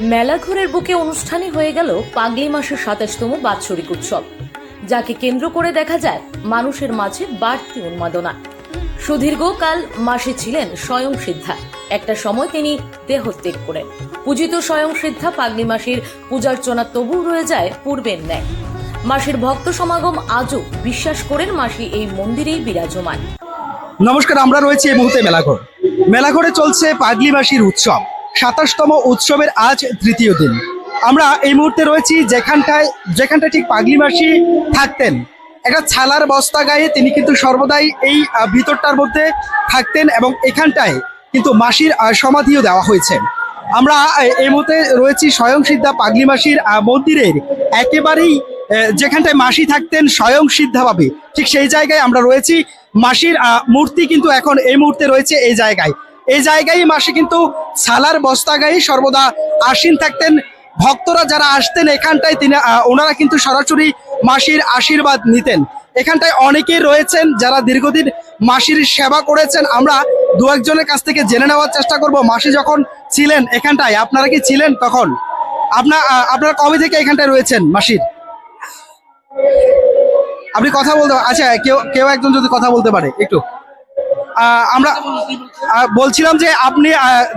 মেলাঘরের বুকে অনুষ্ঠানে হয়ে গেল পাগলি মাসের সাতাশতম বাৎসরিক উৎসব। যাকে কেন্দ্র করে দেখা যায় মানুষের মাঝে বাড়তি উন্মাদনা। সুদীর্ঘকাল মাসে ছিলেন স্বয়ং সিদ্ধা। একটা সময় তিনি দেহত্যাগ করেন। পূজিত স্বয়ং সিদ্ধা পাগলি মাসির পূজার্চনা তবু রয়ে যায় পূর্বের ন্যায়। মাসির ভক্ত সমাগম আজও বিশ্বাস করেন মাসি এই মন্দিরেই বিরাজমান। নমস্কার, আমরা রয়েছি এই মুহূর্তে মেলাঘর। মেলাঘরে চলছে পাগলি মাসির উৎসব। সাতাশতম উৎসবের আজ তৃতীয় দিন। আমরা এই মুহূর্তে রয়েছি যেখানটায় যেখানটায় ঠিক পাগলি মাসি থাকতেন। একটা ছালার বস্তা গায়ে তিনি কিন্তু সর্বদাই এই ভিতরটার মধ্যে থাকতেন এবং এখানটায় কিন্তু মাসির সমাধিও দেওয়া হয়েছে। আমরা এই মুহূর্তে রয়েছি স্বয়ং সিদ্ধা পাগলি মাসির মন্দিরের একেবারেই যেখানটায় মাসি থাকতেন স্বয়ং সিদ্ধাভাবে ঠিক সেই জায়গায় আমরা রয়েছি। মাসির মূর্তি কিন্তু এখন এই মুহূর্তে রয়েছে এই জায়গায়। এই জায়গায় মাসি কিন্তু ছালার বস্তা গায়ে সর্বদা আসীন থাকতেন। ভক্তরা যারা আসতেন এখানটায় তিনি ওনারা কিন্তু সরাসরি মাসির আশীর্বাদ নিতেন। এখানটায় অনেকেই রয়েছেন যারা দীর্ঘদিন মাসির সেবা করেছেন। আমরা দু একজনের কাছ থেকে জেনে নেওয়ার চেষ্টা করব, মাসি যখন ছিলেন এখানটায়, আপনারা কি ছিলেন তখন? আপনার আপনারা কবে থেকে এখানটায় রয়েছেন মাসির? আপনি কথা বলতে আচ্ছা কেউ কেউ একজন যদি কথা বলতে পারে, একটু। আমরা বলছিলাম যে আপনি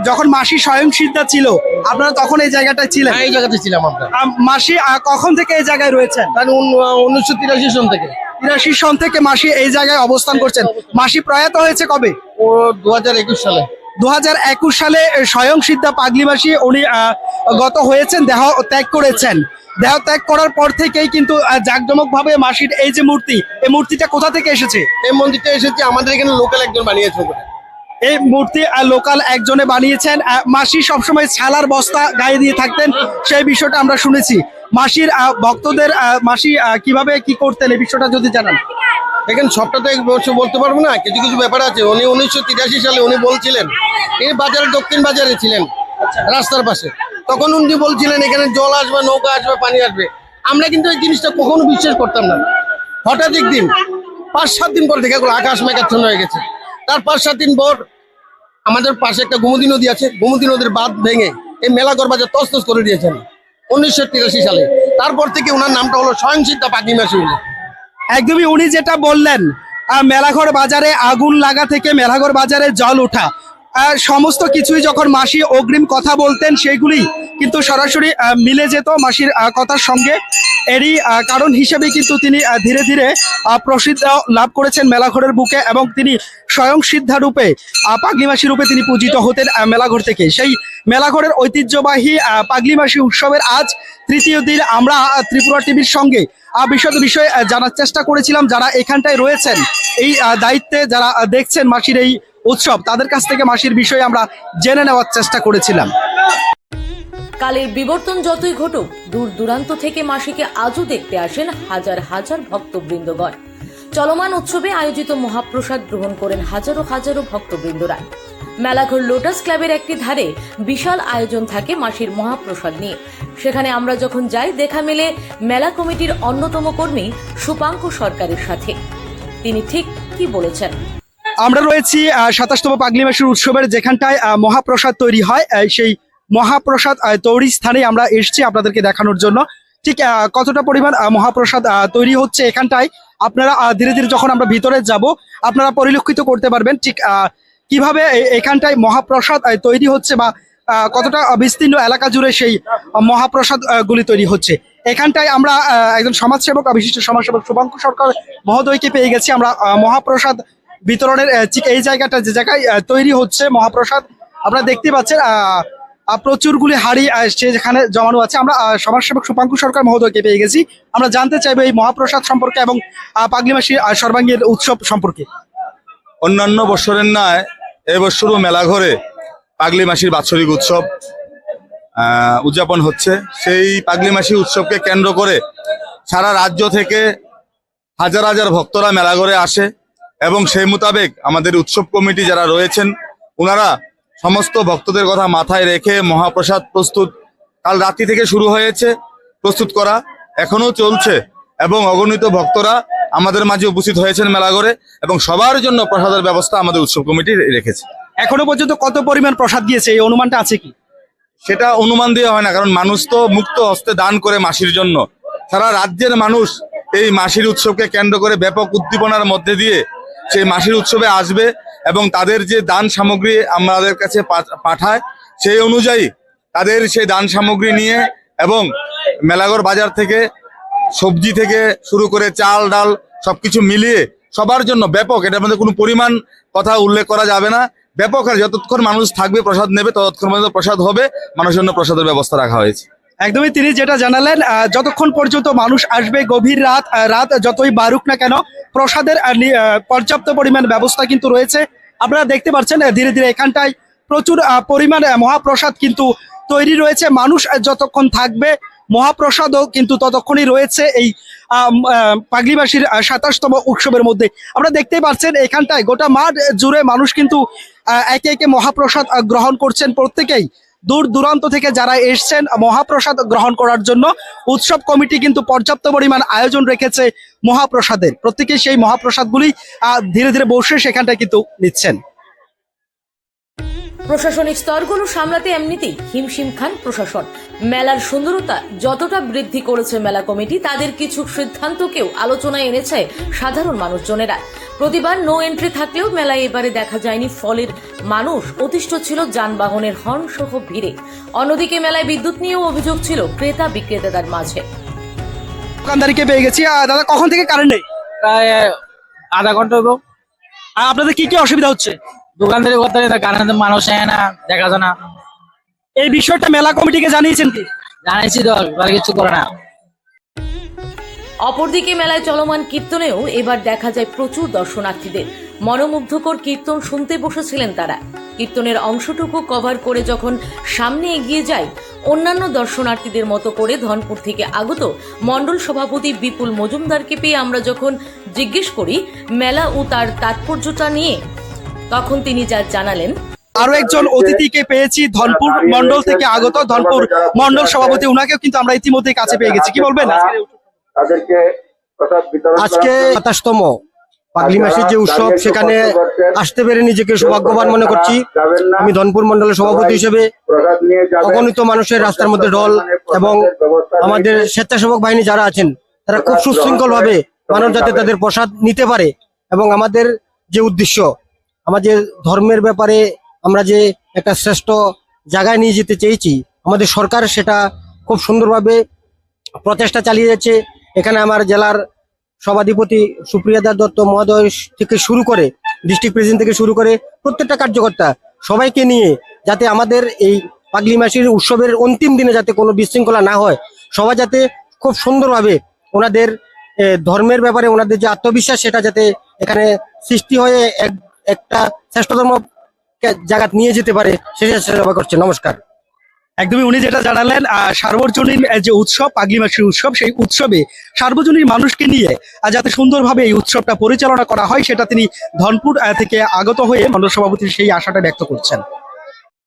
যখন মাসি স্বয়ং সিদ্ধা ছিল আপনারা তখন এই জায়গাটা ছিলেন। হ্যাঁ এই জায়গাতে ছিলাম আমরা। মাসি কখন থেকে এই জায়গায় রয়েছেন? কারণ উনিশশো তিরাশি সন থেকে। তিরাশি সন থেকে মাসি এই জায়গায় অবস্থান করছেন। মাসি প্রয়াত হয়েছে কবে? ও দু একুশ সালে। দু একুশ সালে স্বয়ং সিদ্ধা পাগলি মাসি উনি গত হয়েছেন দেহ ত্যাগ করেছেন। দেহ ত্যাগ করার পর থেকেই কিন্তু জাকজমক ভাবে মাসির এই যে মূর্তি এই মূর্তিটা কোথা থেকে এসেছে? এই মন্দিরটা এসেছে আমাদের এখানে লোকাল একজন বানিয়েছে এই মূর্তি লোকাল একজনে বানিয়েছেন। মাসি সবসময় ছালার বস্তা গায়ে দিয়ে থাকতেন সেই বিষয়টা আমরা শুনেছি। মাসির ভক্তদের আহ, মাসি কীভাবে কি করতেন এই বিষয়টা যদি জানান। এখানে সবটা তো এক বছর বলতে পারব না, কিছু কিছু ব্যাপার আছে। উনি উনিশশো তিরাশি সালে উনি বলছিলেন তিনি বাজারে, দক্ষিণ বাজারে ছিলেন, রাস্তার পাশে। তখন উনি বলছিলেন, এখানে জল আসবে, নৌকা আসবে, পানি আসবে। আমরা কিন্তু এই জিনিসটা কখনো বিশ্বাস করতাম না। হঠাৎ একদিন, পাঁচ সাত দিন পর দেখা গেলো আকাশ মেঘাচ্ছন্ন হয়ে গেছে। তার পাঁচ সাত দিন পর, আমাদের পাশে একটা গোমতী নদী আছে, গোমতী নদীর বাঁধ ভেঙে এই মেলাঘর বাজার তসতস করে দিয়েছেন, উনিশশো তিরাশি সালে। তারপর থেকে ওনার নামটা হলো স্বয়ং সিদ্ধা পাগনি মাসি উনি একদমই উনি যেটা বললেন মেলাঘর বাজারে আগুন লাগা থেকে মেলাঘর বাজারে জল ওঠা। সমস্ত কিছুই যখন মাসি অগ্রিম কথা বলতেন সেইগুলি কিন্তু সরাসরি মিলে যেত মাসির কথার সঙ্গে। এরই কারণ হিসেবে কিন্তু তিনি ধীরে ধীরে প্রসিদ্ধ লাভ করেছেন মেলাঘরের বুকে এবং তিনি স্বয়ং সিদ্ধা রূপে আহ, পাগলি মাসি রূপে তিনি পূজিত হতেন মেলাঘর থেকে। সেই মেলাঘরের ঐতিহ্যবাহী আহ, পাগলি মাসি উৎসবের আজ তৃতীয় দিন আমরা ত্রিপুরা টিভির সঙ্গে বিশদ বিষয়ে জানার চেষ্টা করেছিলাম যারা এখানটায় রয়েছেন। এই দায়িত্বে যারা দেখছেন মাসির এই উৎসব। তাদের কাছ থেকে মাসির বিষয়ে আমরা জেনে নেওয়ার চেষ্টা করেছিলাম। কালের বিবর্তন যতই ঘটুক, দূর দূরান্ত থেকে মাসিকে আজও দেখতে আসেন হাজার হাজার ভক্তবৃন্দগণ। চলমান উৎসবে আয়োজিত মহাপ্রসাদ গ্রহণ করেন হাজারো হাজারো ভক্তবৃন্দরা। মেলাঘর লোটাস ক্লাবের একটি ধারে বিশাল আয়োজন থাকে মাসির মহাপ্রসাদ নিয়ে। সেখানে আমরা যখন যাই, দেখা মেলে মেলা কমিটির অন্যতম কর্মী সুপাঙ্ক সরকারের সাথে। তিনি ঠিক কি বলেছেন? আমরা রয়েছি সাতাশতম পাগলি মাসের উৎসবের যেখানটায় মহাপ্রসাদ তৈরি হয় সেই মহাপ্রসাদ আহ, তৈরি স্থানে আমরা এসেছি আপনাদেরকে দেখানোর জন্য। ঠিক কতটা পরিমাণ মহাপ্রসাদ তৈরি হচ্ছে এখানটায় আপনারা ধীরে ধীরে যখন আমরা ভিতরে যাব আপনারা পরিলক্ষিত করতে পারবেন ঠিক কীভাবে এখানটায় মহাপ্রসাদ তৈরি হচ্ছে বা কতটা বিস্তীর্ণ এলাকা জুড়ে সেই মহাপ্রসাদ গুলি তৈরি হচ্ছে। এখানটায় আমরা একজন সমাজসেবক বিশিষ্ট সমাজসেবক শুভাঙ্কু সরকার মহোদয়কে পেয়ে গেছি। আমরা মহাপ্রসাদ বিতরণের এই জায়গাটা যে জায়গায় তৈরি হচ্ছে মহাপ্রসাদ আপনারা দেখতে পাচ্ছেন প্রচুরগুলি হাড়ি আহ, সে যেখানে জমানো আছে। আমরা সমাজসেবক সুপাঙ্কু সরকার মহোদয়কে পেয়ে গেছি। আমরা জানতে চাইব এই মহাপ্রসাদ সম্পর্কে এবং আহ, পাগলি মাসি আহ, সর্বাঙ্গীর উৎসব সম্পর্কে। অন্যান্য বছরের ন্যায় এবছরও মেলাঘরে পাগলি মাসির বাৎসরিক উৎসব উদযাপন হচ্ছে। সেই পাগলি মাসি উৎসবকে কেন্দ্র করে সারা রাজ্য থেকে হাজার হাজার ভক্তরা মেলাঘরে আসে। এবং সেই মোতাবেক আমাদের উৎসব কমিটি যারা রয়েছেন ওনারা সমস্ত ভক্তদের কথা মাথায় রেখে মহাপ্রসাদ প্রস্তুত কাল রাত্রি থেকে শুরু হয়েছে প্রস্তুত করা এখনও চলছে এবং অগণিত ভক্তরা আমাদের মাঝে উপস্থিত হয়েছেন মেলাঘরে এবং সবার জন্য প্রসাদের ব্যবস্থা আমাদের উৎসব কমিটি রেখেছে। এখনও পর্যন্ত কত পরিমাণ প্রসাদ দিয়েছে? এই অনুমানটা আছে কি? সেটা অনুমান দিয়ে হয় না কারণ মানুষ তো মুক্ত হস্তে দান করে মাসির জন্য। সারা রাজ্যের মানুষ এই মাসির উৎসবকে কেন্দ্র করে ব্যাপক উদ্দীপনার মধ্যে দিয়ে সেই মাসির উৎসবে আসবে এবং তাদের যে দান সামগ্রী আমাদের কাছে পাঠায়, সেই অনুযায়ী তাদের সেই দান সামগ্রী নিয়ে এবং মেলাগড় বাজার থেকে সবজি থেকে শুরু করে চাল, ডাল সবকিছু মিলিয়ে সবার জন্য ব্যাপক, এটার মধ্যে কোনো পরিমাণ কথা উল্লেখ করা যাবে না। ব্যাপক আর যতক্ষণ মানুষ থাকবে, প্রসাদ নেবে, ততক্ষণ পর্যন্ত প্রসাদ হবে, মানুষের জন্য প্রসাদের ব্যবস্থা রাখা হয়েছে। একদমই তিনি যেটা জানালেন যতক্ষণ পর্যন্ত মানুষ আসবে গভীর রাত রাত যতই বারুক না কেন, প্রসাদের পর্যাপ্ত পরিমাণ ব্যবস্থা কিন্তু রয়েছে। আপনারা দেখতে পাচ্ছেন ধীরে ধীরে এখানটায় প্রচুর পরিমাণে মহাপ্রসাদ কিন্তু তৈরি রয়েছে। মানুষ যতক্ষণ থাকবে, মহাপ্রসাদও কিন্তু ততক্ষণই রয়েছে এই পাগলিবাসীর সাতাশতম উৎসবের মধ্যে। আমরা দেখতেই পাচ্ছেন, এখানটায় গোটা মাঠ জুড়ে মানুষ কিন্তু একে একে মহাপ্রসাদ গ্রহণ করছেন প্রত্যেকেই। দূর দূরান্ত থেকে যারা এসছেন, মহাপ্রসাদ গ্রহণ করার জন্য উৎসব কমিটি কিন্তু পর্যাপ্ত পরিমাণ আয়োজন রেখেছে মহাপ্রসাদের। প্রত্যেকে সেই মহাপ্রসাদগুলি ধীরে ধীরে বসে সেখানটা কিন্তু নিচ্ছেন। প্রশাসনিক স্তরগুলো সামলাতে এমনিতেই হিমশিম খান প্রশাসন। মেলার সুন্দরতা যতটা বৃদ্ধি করেছে মেলা কমিটি তাদের কিছু সিদ্ধান্তকেও আলোচনায় এনেছে সাধারণ মানুষজনেরা। প্রতিবার নো এন্ট্রি থাকলেও মেলায় এবারে দেখা যায়নি ফলের মানুষ। অতিষ্ঠ ছিল যানবাহনের হর্ন সহ ভিড়ে। অন্যদিকে মেলায় বিদ্যুৎ নিয়েও অভিযোগ ছিল ক্রেতা বিক্রেতাদের মাঝে। দোকানদারিকে পেয়ে গেছি। দাদা কখন থেকে কারেন্ট নেই? প্রায় আধা ঘণ্টা আর আপনাদের কি কি অসুবিধা হচ্ছে? দোকান থেকে করতে কারণে মানুষ আয় না দেখা যায় না। এই বিষয়টা মেলা কমিটিকে জানিয়েছেন কি? জানাইছি তো এবার কিছু করে না। অপরদিকে মেলায় চলমান কীর্তনেও এবার দেখা যায় প্রচুর দর্শনার্থীদের। মনোমুগ্ধকর কীর্তন শুনতে বসেছিলেন তারা। কীর্তনের অংশটুকু কভার করে যখন সামনে এগিয়ে যায় অন্যান্য দর্শনার্থীদের মতো করে ধনপুর থেকে আগত মণ্ডল সভাপতি বিপুল মজুমদারকে পেয়ে আমরা যখন জিজ্ঞেস করি মেলা ও তার তাৎপর্যটা নিয়ে তখন তিনি যা জানালেন? আরও একজন অতিথিকে পেয়েছি ধনপুর মন্ডল থেকে আগত ধনপুর মন্ডল সভাপতি উনাকেও কিন্তু আমরা ইতিমধ্যে কাছে পেয়ে গেছি। কি বলবেন? আজকে। সাতাশতম পাগলি মাসের যে উৎসব সেখানে আসতে পেরে নিজেকে সৌভাগ্যবান মনে করছি। আমি ধনপুর মন্ডলের সভাপতি হিসেবে অগণিত মানুষের রাস্তার মধ্যে ঢল এবং আমাদের স্বেচ্ছাসেবক বাহিনী যারা আছেন তারা খুব সুশৃঙ্খল ভাবে মানুষ যাতে তাদের প্রসাদ নিতে পারে। এবং আমাদের যে উদ্দেশ্য আমাদের ধর্মের ব্যাপারে আমরা যে একটা শ্রেষ্ঠ জায়গায় নিয়ে যেতে চেয়েছি, আমাদের সরকার সেটা খুব সুন্দরভাবে প্রচেষ্টা চালিয়ে যাচ্ছে। এখানে আমার জেলার সভাধিপতি সুপ্রিয়া দাস দত্ত মহোদয় থেকে শুরু করে ডিস্ট্রিক্ট প্রেসিডেন্ট থেকে শুরু করে প্রত্যেকটা কার্যকর্তা সবাইকে নিয়ে যাতে আমাদের এই পাগলি মাসির উৎসবের অন্তিম দিনে যাতে কোনো বিশৃঙ্খলা না হয়, সবাই যাতে খুব সুন্দরভাবে ওনাদের ধর্মের ব্যাপারে ওনাদের যে আত্মবিশ্বাস সেটা যাতে এখানে সৃষ্টি হয়ে এক একটা শ্রেষ্ঠতম জায়গা নিয়ে যেতে পারে সেটা সেবা করছে। নমস্কার। একদমই উনি যেটা জানালেন সার্বজনীন যে উৎসব পাগলি মাসের উৎসব, সেই উৎসবে সার্বজনীন মানুষকে নিয়ে যাতে সুন্দরভাবে এই উৎসবটা পরিচালনা করা হয়, সেটা তিনি ধনপুর থেকে আগত হয়ে মানুষ সভাপতির সেই আশাটা ব্যক্ত করছেন।